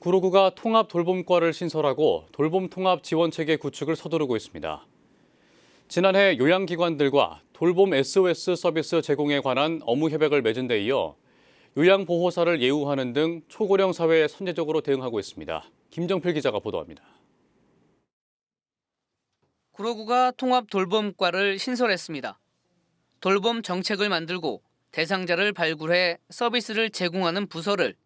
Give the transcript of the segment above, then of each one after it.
구로구가 통합 돌봄과를 신설하고 돌봄 통합 지원 체계 구축을 서두르고 있습니다. 지난해 요양기관들과 돌봄 SOS 서비스 제공에 관한 업무 협약을 맺은 데 이어 요양보호사를 예우하는 등 초고령 사회에 선제적으로 대응하고 있습니다. 김정필 기자가 보도합니다. 구로구가 통합 돌봄과를 신설했습니다. 돌봄 정책을 만들고 대상자를 발굴해 서비스를 제공하는 부서를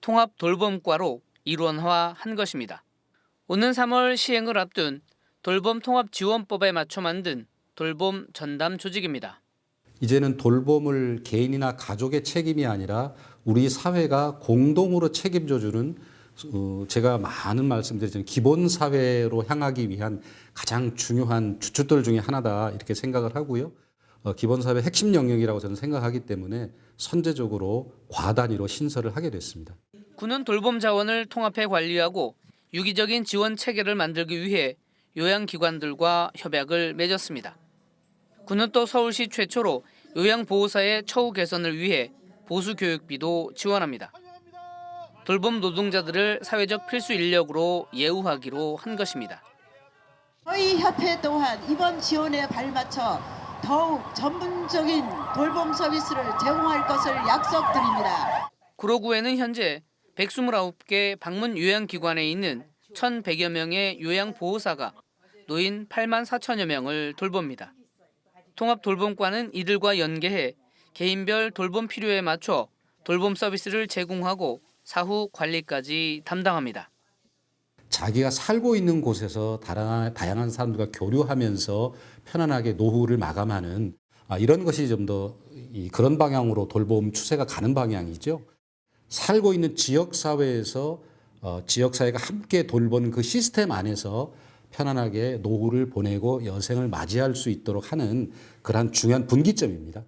통합 돌봄과로 일원화한 것입니다. 오는 3월 시행을 앞둔 돌봄 통합 지원법에 맞춰 만든 돌봄 전담 조직입니다. 이제는 돌봄을 개인이나 가족의 책임이 아니라 우리 사회가 공동으로 책임져주는 어, 제가 많은 말씀드리지만 기본 사회로 향하기 위한 가장 중요한 주춧돌 중에 하나다 이렇게 생각을 하고요. 어, 기본 사회 핵심 영역이라고 저는 생각하기 때문에 선제적으로 과단위로 신설을 하게 됐습니다. 구는 돌봄 자원을 통합해 관리하고 유기적인 지원 체계를 만들기 위해 요양기관들과 협약을 맺었습니다. 구는 또 서울시 최초로 요양보호사의 처우 개선을 위해 보수 교육비도 지원합니다. 돌봄 노동자들을 사회적 필수 인력으로 예우하기로 한 것입니다. 저희 협회 또한 이번 지원에 발맞춰 더욱 전문적인 돌봄 서비스를 제공할 것을 약속드립니다. 구로구에는 현재 129개 방문 요양기관에 있는 1,100여 명의 요양보호사가 노인 8만 4천여 명을 돌봅니다. 통합 돌봄과는 이들과 연계해 개인별 돌봄 필요에 맞춰 돌봄 서비스를 제공하고 사후 관리까지 담당합니다. 자기가 살고 있는 곳에서 다양한, 다양한 사람들과 교류하면서 편안하게 노후를 마감하는 아, 이런 것이 좀 더 그런 방향으로 돌봄 추세가 가는 방향이죠. 살고 있는 지역 사회에서 어, 지역 사회가 함께 돌보는 그 시스템 안에서 편안하게 노후를 보내고 여생을 맞이할 수 있도록 하는 그러한 중요한 분기점입니다.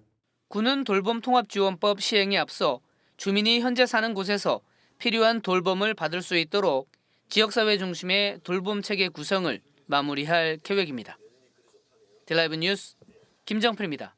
구는 돌봄 통합 지원법 시행에 앞서 주민이 현재 사는 곳에서 필요한 돌봄을 받을 수 있도록 지역사회 중심의 돌봄 체계 구성을 마무리할 계획입니다. 딜라이브 뉴스 김정필입니다.